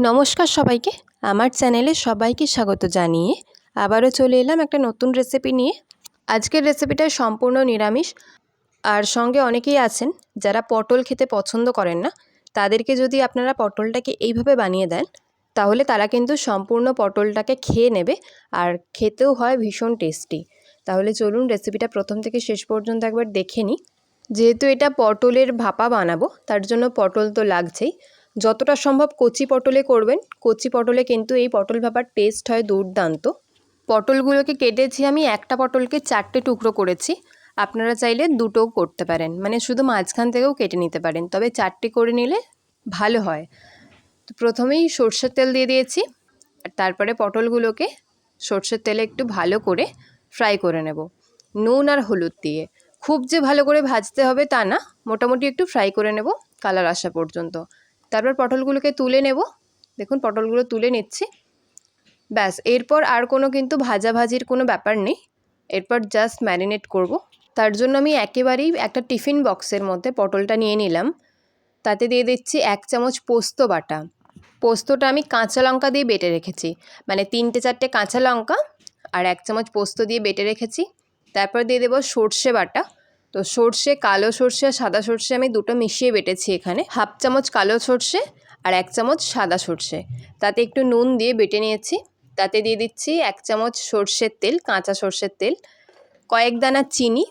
নমস্কার সবাইকে। আমার চ্যানেলে সবাইকে স্বাগত জানিয়ে আবারও চলে এলাম একটা নতুন রেসিপি নিয়ে। আজকের রেসিপিটা সম্পূর্ণ নিরামিষ। আর সঙ্গে অনেকেই আছেন যারা পটল খেতে পছন্দ করেন না, তাদেরকে যদি আপনারা পটলটাকে এইভাবে বানিয়ে দেন, তাহলে তারা কিন্তু সম্পূর্ণ পটলটাকে খেয়ে নেবে আর খেতেও হয় ভীষণ টেস্টি তাহলে চলুন রেসিপিটা প্রথম থেকে শেষ পর্যন্ত একবার দেখে নিই। যেহেতু এটা পটলের ভাপা বানাবো, তার জন্য পটল তো লাগছেই। যতটা সম্ভব কচি পটলে করবেন। কচি পটলে কিন্তু এই পটল ভাপার টেস্ট হয় দুর্দান্ত। পটলগুলোকে কেটেছি আমি একটা পটলকে চারটে টুকরো করেছি। আপনারা চাইলে দুটোও করতে পারেন। মানে শুধু মাঝখান থেকেও কেটে নিতে পারেন। তবে চারটে করে নিলে ভালো হয়। তো প্রথমেই সর্ষের তেল দিয়ে দিয়েছি। আর তারপরে পটলগুলোকে সর্ষের তেলে একটু ভালো করে ফ্রাই করে নেব। নুন আর হলুদ দিয়ে। খুব যে ভালো করে ভাজতে হবে তা না। মোটামুটি একটু ফ্রাই করে নেব। কালার আসা পর্যন্ত। তারপর পটলগুলোকে তুলে নেব। দেখুন, পটলগুলো তুলে নিচ্ছি। ব্যাস, এরপর আর কোনো কিন্তু ভাজাভাজির কোনো ব্যাপার নেই। এরপর জাস্ট ম্যারিনেট করব। তার জন্য আমি একেবারেই একটা টিফিন বক্সের মধ্যে পটলটা নিয়ে নিলাম। তাতে দিয়ে দিচ্ছি এক চামচ পোস্ত বাটা। পোস্তটা আমি কাঁচা লঙ্কা দিয়ে বেটে রেখেছি। মানে তিনটে চারটে কাঁচা লঙ্কা আর এক চামচ পোস্ত দিয়ে বেটে রেখেছি। তারপর দিয়ে দেবো সর্ষে বাটা। তো সর্ষে, কালো সর্ষে আর সাদা সর্ষে আমি দুটো মিশিয়ে বেটেছি এখানে। হাফ চামচ কালো সর্ষে আর এক চামচ সাদা সর্ষে। তাতে একটু নুন দিয়ে বেটে নিয়েছি। তাতে দিয়ে দিচ্ছি এক চামচ সর্ষের তেল, কাঁচা সর্ষের তেল, কয়েক দানা চিনি,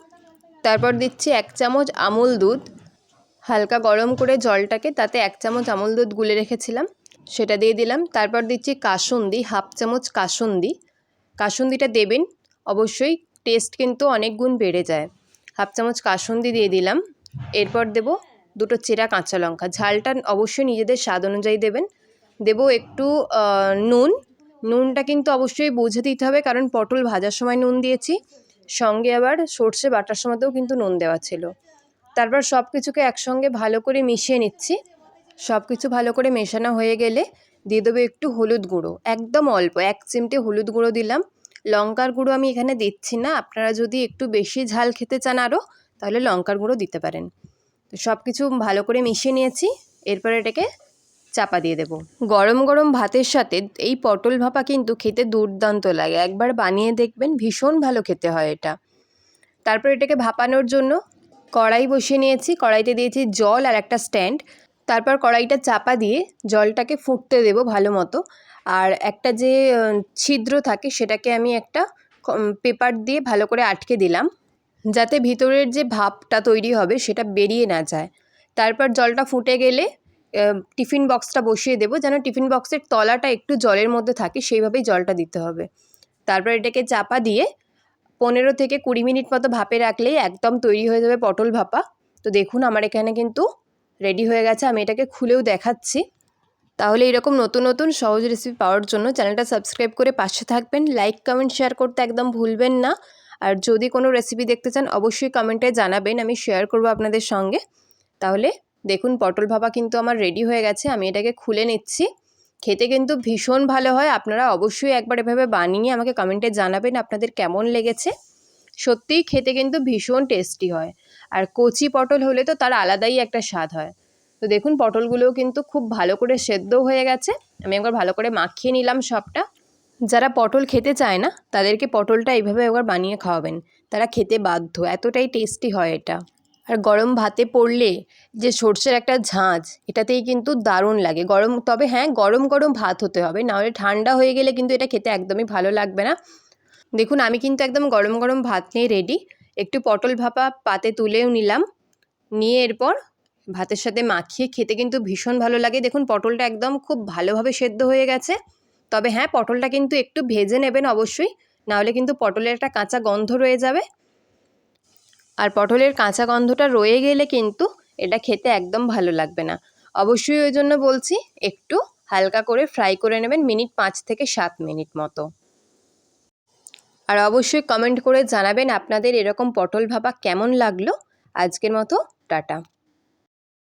তারপর দিচ্ছি এক চামচ আমুল দুধ। হালকা গরম করে জলটাকে তাতে এক চামচ আমুল দুধ গুলে রেখেছিলাম, সেটা দিয়ে দিলাম। তারপর দিচ্ছি কাসুন্দি, হাফ চামচ কাসুন্দি। কাসুন্দিটা দেবেন, অবশ্যই টেস্ট কিন্তু অনেক গুণ বেড়ে যায়। হাফ চামচ কাসুন্দি দিয়ে দিলাম। এরপর দেব দুটো চেরা কাঁচা লঙ্কা। ঝালটা অবশ্যই নিজেদের স্বাদ অনুযায়ী দেবেন। দেব একটু নুন। নুনটা কিন্তু অবশ্যই বুঝে দিতে হবে, কারণ পটল ভাজার সময় নুন দিয়েছি। সঙ্গে আবার সর্ষে বাটার সময়তেও কিন্তু নুন দেওয়া ছিল। তারপর সব কিছুকে একসঙ্গে ভালো করে মিশিয়ে নিচ্ছি। সব কিছু ভালো করে মেশানো হয়ে গেলে দিয়ে দেবো একটু হলুদ গুঁড়ো। একদম অল্প, এক চিমটে হলুদ গুঁড়ো দিলাম। লঙ্কার গুঁড়ো আমি এখানে দিচ্ছি না। আপনারা যদি একটু বেশি ঝাল খেতে চান আরও তাহলে লঙ্কার গুঁড়ো দিতে পারেন। তো সব কিছু ভালো করে মিশিয়ে নিয়েছি। এরপর এটাকে চাপা দিয়ে দেব। গরম গরম ভাতের সাথে এই পটল ভাপা কিন্তু খেতে দুর্দান্ত লাগে। একবার বানিয়ে দেখবেন, ভীষণ ভালো খেতে হয় এটা। তারপর এটাকে ভাপানোর জন্য কড়াই বসিয়ে নিয়েছি। কড়াইতে দিয়েছি জল আর একটা স্ট্যান্ড। তারপর কড়াইটা চাপা দিয়ে জলটাকে ফুটতে দেব ভালো মতো। আর একটা যে ছিদ্র থাকে সেটাকে আমি একটা পেপার দিয়ে ভালো করে আটকে দিলাম। যাতে ভিতরের যে ভাপটা তৈরি হবে সেটা বেরিয়ে না যায়। তারপর জলটা ফুটে গেলে টিফিন বক্সটা বসিয়ে দেবো। যেন টিফিন বক্সের তলাটা একটু জলের মধ্যে থাকে সেইভাবেই জলটা দিতে হবে। তারপর এটাকে চাপা দিয়ে পনেরো থেকে কুড়ি মিনিট মতো ভাপে রাখলেই একদম তৈরি হয়ে যাবে পটল ভাপা। তো দেখুন আমার এখানে কিন্তু রেডি হয়ে গেছে, আমি এটাকে খুলেও দেখাচ্ছি। তাহলে এরকম নতুন নতুন সহজ রেসিপি পাওয়ার জন্য চ্যানেলটা সাবস্ক্রাইব করে পাশে থাকবেন। লাইক কমেন্ট শেয়ার করতে একদম ভুলবেন না। আর যদি কোনো রেসিপি দেখতে চান, অবশ্যই কমেন্টে জানাবেন, আমি শেয়ার করব আপনাদের সঙ্গে। তাহলে দেখুন, পটল ভাপা কিন্তু আমার রেডি হয়ে গেছে, আমি এটাকে খুলে নিচ্ছি। খেতে কিন্তু ভীষণ ভালো হয়, আপনারা অবশ্যই একবার এভাবে বানিয়ে আমাকে কমেন্টে জানাবেন আপনাদের কেমন লেগেছে। সত্যিই খেতে কিন্তু ভীষণ টেস্টি হয়। আর কচি পটল হলে তো তার আলাদাই একটা স্বাদ হয়। তো দেখুন, পটলগুলোও কিন্তু খুব ভালো করে সেদ্ধ হয়ে গেছে। আমি একবার ভালো করে মাখিয়ে নিলাম সবটা। যারা পটল খেতে চায় না, তাদেরকে পটলটা এইভাবে একবার বানিয়ে খাওয়াবেন। তারা খেতে বাধ্য, এতটাই টেস্টি হয় এটা। আর গরম ভাতে পড়লে যে সর্ষের একটা ঝাঁঝ এটাতেই কিন্তু দারুণ লাগে। গরম, তবে হ্যাঁ গরম গরম ভাত হতে হবে। নাহলে ঠান্ডা হয়ে গেলে কিন্তু এটা খেতে একদমই ভালো লাগবে না। দেখুন, আমি কিন্তু একদম গরম গরম ভাত নিয়ে রেডি একটু পটল ভাপা পাতে তুলেও নিলাম। নিয়ে এরপর ভাতের সাথে মাখিয়ে খেতে কিন্তু ভীষণ ভালো লাগে। দেখুন, পটলটা একদম খুব ভালোভাবে সেদ্ধ হয়ে গেছে। তবে হ্যাঁ পটলটা কিন্তু একটু ভেজে নেবেন অবশ্যই। নাহলে কিন্তু পটলের একটা কাঁচা গন্ধ রয়ে যাবে। আর পটলের কাঁচা গন্ধটা রয়ে গেলে কিন্তু এটা খেতে একদম ভালো লাগবে না। অবশ্যই ওই জন্য বলছি, একটু হালকা করে ফ্রাই করে নেবেন মিনিট পাঁচ থেকে সাত মিনিট মতো। আর অবশ্যই কমেন্ট করে জানাবেন আপনাদের এরকম পটল ভাপা কেমন লাগল। আজকের মতো টাটা।